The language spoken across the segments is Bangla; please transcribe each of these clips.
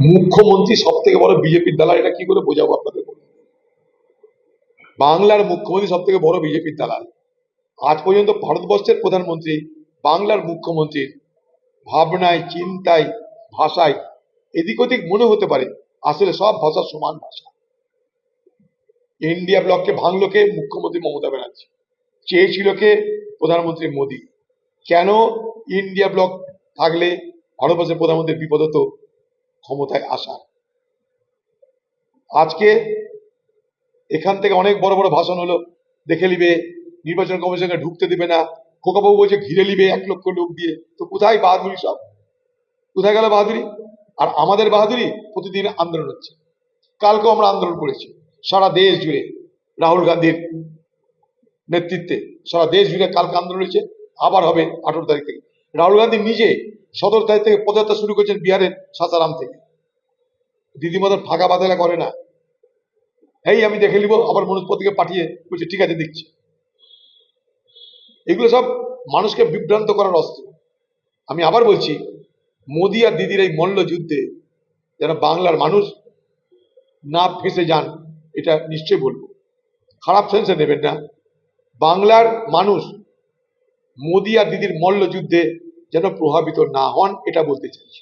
মুখ্যমন্ত্রী সব থেকে বড় বিজেপির দালাল, এটা কি করে বোঝাবো আপনাদের বাংলার মুখ্যমন্ত্রী সব থেকে বড় বিজেপির দালাল। আজ পর্যন্ত ভারতবর্ষের প্রধানমন্ত্রী, বাংলার মুখ্যমন্ত্রীর ভাবনায়, চিন্তায়, ভাষায়, এদিক ওদিক মনে হতে পারে, আসলে সব ভাষা সমান ভাষা। ইন্ডিয়া ব্লককে ভাঙলো কে মুখ্যমন্ত্রী মমতা ব্যানার্জি? চেয়েছিল কে প্রধানমন্ত্রী মোদী? কেন ইন্ডিয়া ব্লক থাকলে ভারতবর্ষের প্রধানমন্ত্রীর বিপদ হতো? ক্ষমতায় আসা। আজকে এখান থেকে অনেক বড় বড় ভাষণ হলো, দেখে নিবে, নির্বাচন কমিশনে ঢুকতে দিবে না, খোকাবাবু বলছে, ঘিরে নিবে, এক লক্ষ লোক দিয়ে। তো কোথায় বাহাদুরি সব? কোথায় গেল বাহাদুরি? আর আমাদের বাহাদুরি প্রতিদিন আন্দোলন হচ্ছে। কালকেও আমরা আন্দোলন করেছি, সারা দেশ জুড়ে রাহুল গান্ধীর নেতৃত্বে, সারা দেশ জুড়ে কালকে আন্দোলন হয়েছে, আবার হবে আঠারো তারিখ থেকে। রাহুল গান্ধী নিজে সতেরো তারিখ থেকে পদযাত্রা শুরু করেছেন বিহারের সাসারাম থেকে। দিদি মতন ফাঁকা বাতেলা করে না। এই আমি দেখে নিব, আবার মনুষ্পতিকে পাঠিয়ে বলছে, ঠিক আছে দেখছি এগুলো সব মানুষকে বিভ্রান্ত করার অস্ত্র। আমি আবার বলছি, মোদি আর দিদির এই মল্ল যুদ্ধে যেন বাংলার মানুষ না ফেসে যান, এটা নিশ্চয়ই বলব। খারাপ সেন্সে নেবেন না। বাংলার মানুষ মোদি আর দিদির মল্ল যুদ্ধে যেন প্রভাবিত না হন এটা বলতে চাইছি।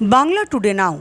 বাংলা টুডে নাও